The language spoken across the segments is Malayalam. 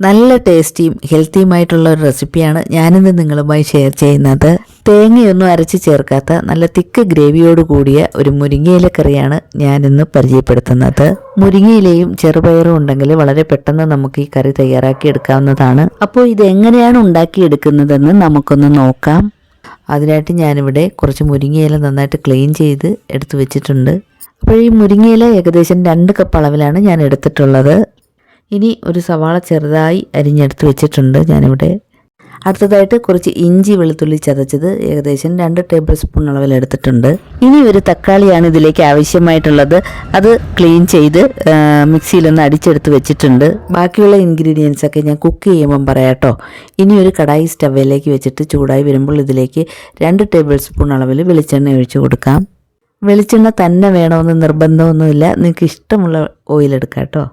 നല്ല ടേസ്റ്റിയും ഹെൽത്തിയുമായിട്ടുള്ള ഒരു റെസിപ്പിയാണ് ഞാനിന്ന് നിങ്ങളുമായി ഷെയർ ചെയ്യുന്നത്. തേങ്ങയൊന്നും അരച്ച് ചേർക്കാത്ത നല്ല തിക്ക് ഗ്രേവിയോട് കൂടിയ ഒരു മുരിങ്ങയില കറിയാണ് ഞാനിന്ന് പരിചയപ്പെടുത്തുന്നത്. മുരിങ്ങയിലയും ചെറുപയറും ഉണ്ടെങ്കിൽ വളരെ പെട്ടെന്ന് നമുക്ക് ഈ കറി തയ്യാറാക്കി എടുക്കാവുന്നതാണ്. അപ്പോൾ ഇത് എങ്ങനെയാണ് ഉണ്ടാക്കിയെടുക്കുന്നതെന്ന് നമുക്കൊന്ന് നോക്കാം. അതിനായിട്ട് ഞാനിവിടെ കുറച്ച് മുരിങ്ങയില നന്നായിട്ട് ക്ലീൻ ചെയ്ത് എടുത്തു വെച്ചിട്ടുണ്ട്. അപ്പോൾ ഈ മുരിങ്ങയില ഏകദേശം രണ്ട് കപ്പ് അളവിലാണ് ഞാൻ എടുത്തിട്ടുള്ളത്. ഇനി ഒരു സവാള ചെറുതായി അരിഞ്ഞെടുത്ത് വെച്ചിട്ടുണ്ട് ഞാനിവിടെ. അടുത്തതായിട്ട് കുറച്ച് ഇഞ്ചി വെളുത്തുള്ളി ചതച്ചത് ഏകദേശം രണ്ട് ടേബിൾ സ്പൂൺ അളവിൽ എടുത്തിട്ടുണ്ട്. ഇനി ഒരു തക്കാളിയാണ് ഇതിലേക്ക് ആവശ്യമായിട്ടുള്ളത്. അത് ക്ലീൻ ചെയ്ത് മിക്സിയിലൊന്ന് അടിച്ചെടുത്ത് വെച്ചിട്ടുണ്ട്. ബാക്കിയുള്ള ഇൻഗ്രീഡിയൻസ് ഒക്കെ ഞാൻ കുക്ക് ചെയ്യുമ്പം പറയാട്ടോ. ഇനി ഒരു കടായി സ്റ്റവിലേക്ക് വെച്ചിട്ട് ചൂടായി വരുമ്പോൾ ഇതിലേക്ക് രണ്ട് ടേബിൾ സ്പൂൺ അളവിൽ വെളിച്ചെണ്ണ ഒഴിച്ചു കൊടുക്കാം. വെളിച്ചെണ്ണ തന്നെ വേണമെന്ന് നിർബന്ധമൊന്നുമില്ല. നിങ്ങൾക്ക് ഇഷ്ടമുള്ള ഓയിൽ എടുക്കാം കേട്ടോ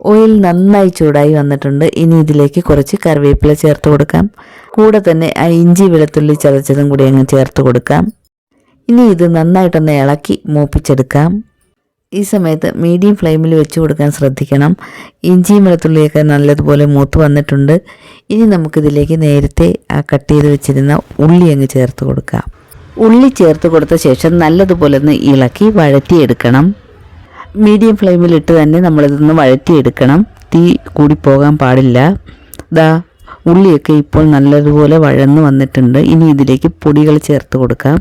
ഓയിൽ നന്നായി ചൂടായി വന്നിട്ടുണ്ട്. ഇനി ഇതിലേക്ക് കുറച്ച് കറിവേപ്പില ചേർത്ത് കൊടുക്കാം. കൂടെ തന്നെ ആ ഇഞ്ചി വെളുത്തുള്ളി ചതച്ചതും കൂടി അങ്ങ് ചേർത്ത് കൊടുക്കാം. ഇനി ഇത് നന്നായിട്ടൊന്ന് ഇളക്കി മൂപ്പിച്ചെടുക്കാം. ഈ സമയത്ത് മീഡിയം ഫ്ലെയിമിൽ വെച്ച് കൊടുക്കാൻ ശ്രദ്ധിക്കണം. ഇഞ്ചിയും വെളുത്തുള്ളിയൊക്കെ നല്ലതുപോലെ മൂത്ത് വന്നിട്ടുണ്ട്. ഇനി നമുക്കിതിലേക്ക് നേരത്തെ ആ കട്ട് ചെയ്ത് വെച്ചിരുന്ന ഉള്ളി അങ്ങ് ചേർത്ത് കൊടുക്കാം. ഉള്ളി ചേർത്ത് കൊടുത്ത ശേഷം നല്ലതുപോലെ ഒന്ന് ഇളക്കി വഴറ്റിയെടുക്കണം. മീഡിയം ഫ്ലെയിമിലിട്ട് തന്നെ നമ്മളിതൊന്ന് വഴറ്റിയെടുക്കണം. തീ കൂടി പോകാൻ പാടില്ല. ദാ ഉള്ളിയൊക്കെ ഇപ്പോൾ നല്ലതുപോലെ വഴന്ന് വന്നിട്ടുണ്ട്. ഇനി ഇതിലേക്ക് പൊടികൾ ചേർത്ത് കൊടുക്കാം.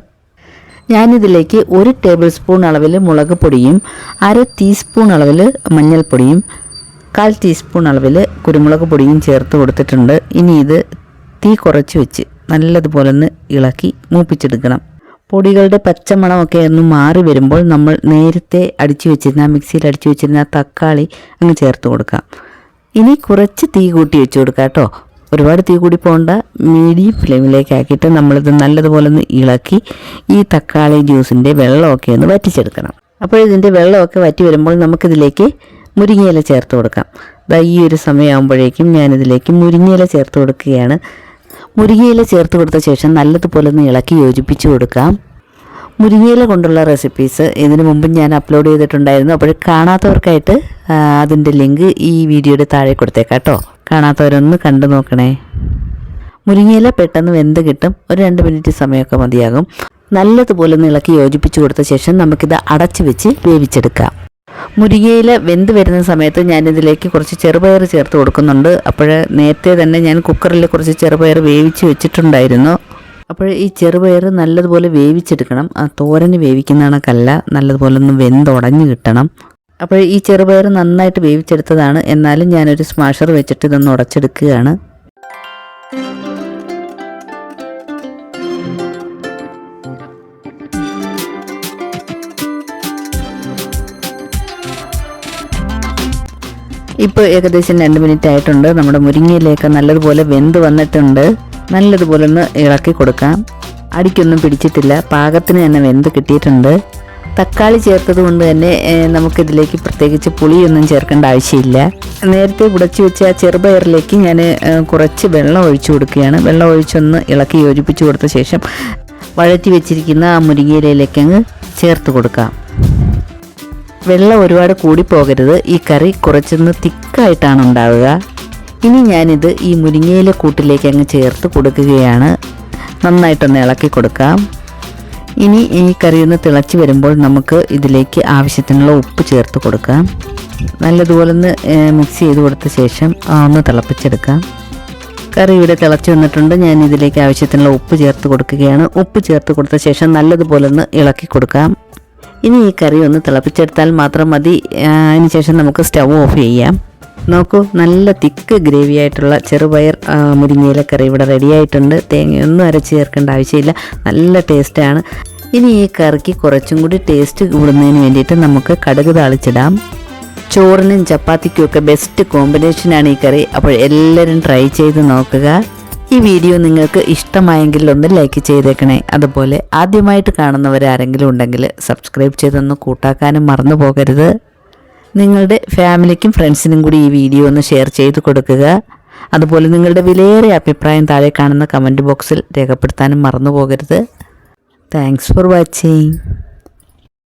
ഞാനിതിലേക്ക് ഒരു ടേബിൾ സ്പൂൺ അളവിൽ മുളക് പൊടിയും അര ടീസ്പൂൺ അളവിൽ മഞ്ഞൾപ്പൊടിയും കാൽ ടീസ്പൂൺ അളവിൽ കുരുമുളക് പൊടിയും ചേർത്ത് കൊടുത്തിട്ടുണ്ട്. ഇനി ഇത് തീ കുറച്ച് വെച്ച് നല്ലതുപോലെ ഒന്ന് ഇളക്കി മൂപ്പിച്ചെടുക്കണം. പൊടികളുടെ പച്ചമണമൊക്കെ ഒന്ന് മാറി വരുമ്പോൾ നമ്മൾ നേരത്തെ അടിച്ചു വെച്ചിരുന്ന മിക്സിയിൽ അടിച്ചു വെച്ചിരുന്ന തക്കാളി അങ്ങ് ചേർത്ത് കൊടുക്കാം. ഇനി കുറച്ച് തീ കൂട്ടി വെച്ച് കൊടുക്കാം കേട്ടോ. ഒരുപാട് തീ കൂടി പോകേണ്ട മീഡിയം ഫ്ലെയിമിലേക്ക് ആക്കിയിട്ട് നമ്മളിത് നല്ലതുപോലെ ഒന്ന് ഇളക്കി ഈ തക്കാളി ജ്യൂസിന്റെ വെള്ളമൊക്കെ ഒന്ന് വറ്റിച്ചെടുക്കണം. അപ്പോൾ ഇതിന്റെ വെള്ളമൊക്കെ വറ്റി വരുമ്പോൾ നമുക്കിതിലേക്ക് മുരിങ്ങയില ചേർത്ത് കൊടുക്കാം. ദാ ഈ ഒരു സമയമാകുമ്പോഴേക്കും ഞാനിതിലേക്ക് മുരിങ്ങയില ചേർത്ത് കൊടുക്കുകയാണ്. മുരിങ്ങയില ചേർത്ത് കൊടുത്ത ശേഷം നല്ലതുപോലെ ഒന്ന് ഇളക്കി യോജിപ്പിച്ച് കൊടുക്കാം. മുരിങ്ങയില കൊണ്ടുള്ള റെസിപ്പീസ് ഇതിനു മുമ്പ് ഞാൻ അപ്ലോഡ് ചെയ്തിട്ടുണ്ടായിരുന്നു. അപ്പോൾ കാണാത്തവർക്കായിട്ട് അതിന്റെ ലിങ്ക് ഈ വീഡിയോയുടെ താഴെ കൊടുത്തേക്കാം കേട്ടോ. കാണാത്തവരൊന്ന് കണ്ടു നോക്കണേ. മുരിങ്ങയില പെട്ടെന്ന് വെന്ത് കിട്ടും. ഒരു രണ്ട് മിനിറ്റ് സമയമൊക്കെ മതിയാകും. നല്ലതുപോലെ നിളക്കി യോജിപ്പിച്ച് കൊടുത്ത ശേഷം നമുക്കിത് അടച്ചു വെച്ച് വേവിച്ചെടുക്കാം. മുരിങ്ങയില വെന്ത് വരുന്ന സമയത്ത് ഞാനിതിലേക്ക് കുറച്ച് ചെറുപയർ ചേർത്ത് കൊടുക്കുന്നുണ്ട്. അപ്പോൾ നേരത്തെ തന്നെ ഞാൻ കുക്കറിൽ കുറച്ച് ചെറുപയർ വേവിച്ച് വെച്ചിട്ടുണ്ടായിരുന്നു. അപ്പോൾ ഈ ചെറുപയർ നല്ലതുപോലെ വേവിച്ചെടുക്കണം. തോരന് വേവിക്കുന്ന കണക്കല്ല നല്ലതുപോലെ ഒന്ന് വെന്തുടഞ്ഞ് കിട്ടണം. അപ്പോൾ ഈ ചെറുപയർ നന്നായിട്ട് വേവിച്ചെടുത്തതാണ്. എന്നാലും ഞാനൊരു സ്മാഷർ വെച്ചിട്ട് ഇതൊന്ന് ഉടച്ചെടുക്കുകയാണ്. ഇപ്പോൾ ഏകദേശം രണ്ട് മിനിറ്റ് ആയിട്ടുണ്ട് നമ്മുടെ മുരിങ്ങയിലേക്ക് നല്ലതുപോലെ വെന്ത് വന്നിട്ടുണ്ട്. നല്ലതുപോലെ ഒന്ന് ഇളക്കി കൊടുക്കാം. അടിക്കൊന്നും പിടിച്ചിട്ടില്ല. പാകത്തിന് തന്നെ വെന്ത് കിട്ടിയിട്ടുണ്ട്. തക്കാളി ചേർത്തത് കൊണ്ട് തന്നെ നമുക്കിതിലേക്ക് പ്രത്യേകിച്ച് പുളിയൊന്നും ചേർക്കേണ്ട ആവശ്യമില്ല. നേരത്തെ ഉടച്ചു വെച്ച ആ ചെറുപയറിലേക്ക് ഞാൻ കുറച്ച് വെള്ളം ഒഴിച്ചു കൊടുക്കുകയാണ്. വെള്ളം ഒഴിച്ചൊന്ന് ഇളക്കി യോജിപ്പിച്ചു കൊടുത്ത ശേഷം വഴറ്റി വെച്ചിരിക്കുന്ന ആ മുരിങ്ങയിലയിലേക്ക് അങ്ങ് ചേർത്ത് കൊടുക്കാം. വെള്ളം ഒരുപാട് കൂടി പോകരുത് ഈ കറി കുറച്ചൊന്ന് തിക്കായിട്ടാണ് ഉണ്ടാവുക. ഇനി ഞാനിത് ഈ മുരിങ്ങയില കൂട്ടിലേക്ക് അങ്ങ് ചേർത്ത് കൊടുക്കുകയാണ്. നന്നായിട്ടൊന്ന് ഇളക്കി കൊടുക്കാം. ഇനി ഈ കറി ഒന്ന് തിളച്ച് വരുമ്പോൾ നമുക്ക് ഇതിലേക്ക് ആവശ്യത്തിനുള്ള ഉപ്പ് ചേർത്ത് കൊടുക്കാം. നല്ലതുപോലെ ഒന്ന് മിക്സ് ചെയ്ത് കൊടുത്ത ശേഷം ഒന്ന് തിളപ്പിച്ചെടുക്കാം. കറി ഇവിടെ തിളച്ച് വന്നിട്ടുണ്ട്. ഞാൻ ഇതിലേക്ക് ആവശ്യത്തിനുള്ള ഉപ്പ് ചേർത്ത് കൊടുക്കുകയാണ്. ഉപ്പ് ചേർത്ത് കൊടുത്ത ശേഷം നല്ലതുപോലെ ഒന്ന് ഇളക്കി കൊടുക്കാം. ഇനി ഈ കറി ഒന്ന് തിളപ്പിച്ചെടുത്താൽ മാത്രം മതി. അതിന് അതിനുശേഷം നമുക്ക് സ്റ്റവ് ഓഫ് ചെയ്യാം. നോക്കൂ നല്ല തിക്ക് ഗ്രേവി ആയിട്ടുള്ള ചെറുപയർ മുരിങ്ങയില കറി ഇവിടെ റെഡി ആയിട്ടുണ്ട്. തേങ്ങയൊന്നും അരച്ച് ചേർക്കേണ്ട ആവശ്യമില്ല. നല്ല ടേസ്റ്റാണ് ഇനി ഈ കറിക്ക് കുറച്ചും കൂടി ടേസ്റ്റ് കൂടുന്നതിന് വേണ്ടിയിട്ട് നമുക്ക് കടുക് താളിച്ചിടാം. ചോറിനും ചപ്പാത്തിക്കും ഒക്കെ ബെസ്റ്റ് കോമ്പിനേഷനാണ് ഈ കറി. അപ്പോൾ എല്ലാവരും ട്രൈ ചെയ്ത് നോക്കുക. ഈ വീഡിയോ നിങ്ങൾക്ക് ഇഷ്ടമായെങ്കിൽ ഒന്ന് ലൈക്ക് ചെയ്തേക്കണേ. അതുപോലെ ആദ്യമായിട്ട് കാണുന്നവരാരെങ്കിലും ഉണ്ടെങ്കിൽ സബ്സ്ക്രൈബ് ചെയ്തൊന്ന് കൂട്ടാക്കാനും മറന്നു പോകരുത്. നിങ്ങളുടെ ഫാമിലിക്കും ഫ്രണ്ട്സിനും കൂടി ഈ വീഡിയോ ഒന്ന് ഷെയർ ചെയ്ത് കൊടുക്കുക. അതുപോലെ നിങ്ങളുടെ വിലയേറിയ അഭിപ്രായം താഴെ കാണുന്ന കമന്റ് ബോക്സിൽ രേഖപ്പെടുത്താനും മറന്നു പോകരുത് താങ്ക്സ് ഫോർ വാച്ചിങ്